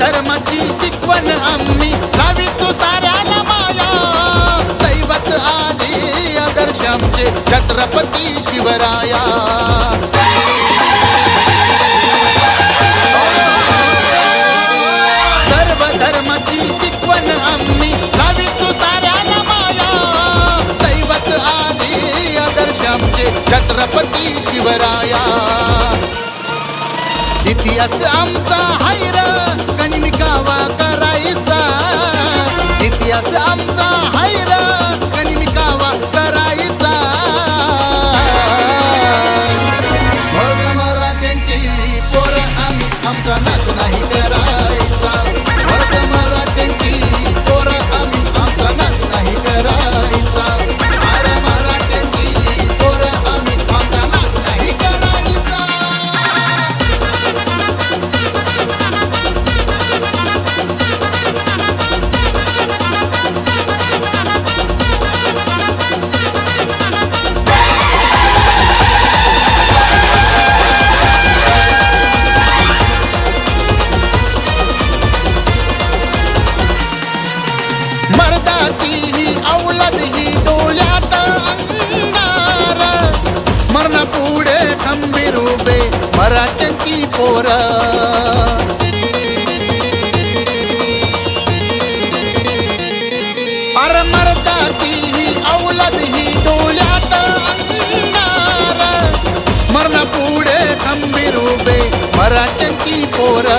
धर्माची शिकवण आम्ही. लावितो साऱ्याला माया. दैवत आधी आदर्श आमचे छत्रपती शिवराया. सर्व धर्माची शिकवण आम्ही. लावितो साऱ्याला माया. दैवत आधी आदर्श आमचे छत्रपती शिवराया. इतिहास आम வராட்சங்கி போரா